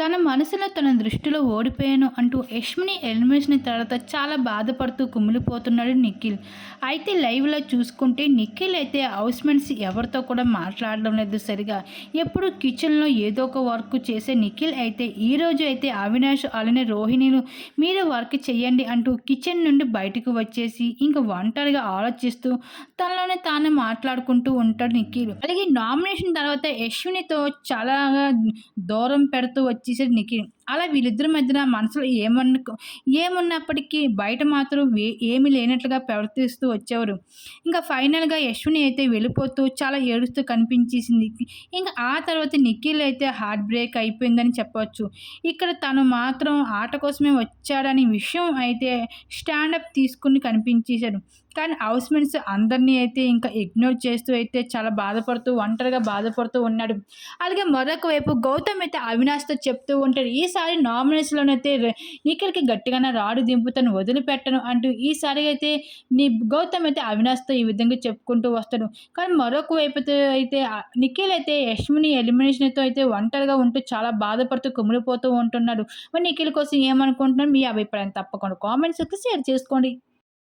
తన మనసులో తన దృష్టిలో ఓడిపోయాను అంటూ యష్మిని ఎలిమినేషన్ తర్వాత చాలా బాధపడుతూ కుమిలిపోతున్నాడు నిఖిల్. అయితే లైవ్లో చూసుకుంటే నిఖిల్ అయితే హౌస్మెంట్స్ ఎవరితో కూడా మాట్లాడడం లేదు సరిగా. ఎప్పుడు కిచెన్లో ఏదో ఒక వర్క్ చేసే నిఖిల్ అయితే ఈరోజు అయితే అవినాష్ అలానే రోహిణిలు మీరు వర్క్ చేయండి అంటూ కిచెన్ నుండి బయటకు వచ్చేసి ఇంకా ఒంటరిగా ఆలోచిస్తూ తనలోనే తాను మాట్లాడుకుంటూ ఉంటాడు నిఖిల్. అలాగే నామినేషన్ తర్వాత యశ్వినితో చాలా దూరం పెడుతూ వచ్చి వచ్చేసాడు నిఖిల్ అలా వీళ్ళిద్దరి మధ్యన మనసులో ఏమన్న ఏమున్నప్పటికీ బయట మాత్రం ఏమీ లేనట్లుగా ప్రవర్తిస్తూ వచ్చేవారు. ఇంకా ఫైనల్గా యశ్విని అయితే వెళ్ళిపోతూ చాలా ఏడుస్తూ కనిపించేసింది. ఇంకా ఆ తర్వాత నిఖిల్ అయితే హార్ట్ బ్రేక్ అయిపోయిందని చెప్పవచ్చు. ఇక్కడ తను మాత్రం ఆట కోసమే వచ్చాడనే విషయం అయితే స్టాండప్ తీసుకుని కనిపించేశాడు కానీ హౌస్మెంట్స్ అందరినీ అయితే ఇంకా ఇగ్నోర్ చేస్తూ అయితే చాలా బాధపడుతూ ఒంటరిగా బాధపడుతూ ఉన్నాడు. అలాగే మరొక వైపు గౌతమ్ అయితే అవినాష్తో చెప్తూ ఉంటాడు ఈసారి నామినేషన్లోనైతే నిఖిల్కి గట్టిగానే రాడు దింపుతాను వదిలిపెట్టను అంటూ ఈసారి అయితే నీ గౌతమ్ అయితే అవినాష్తో ఈ విధంగా చెప్పుకుంటూ వస్తాడు. కానీ మరొక వైపు అయితే నిఖిల్ అయితే యష్మిని ఎలిమినేషన్తో అయితే ఒంటరిగా ఉంటూ చాలా బాధపడుతూ కుమిలిపోతూ ఉంటున్నాడు. మరి నిఖిల్ కోసం ఏమనుకుంటున్నాడు? మీ అభిప్రాయం తప్పకుండా కామెంట్స్ షేర్ చేసుకోండి.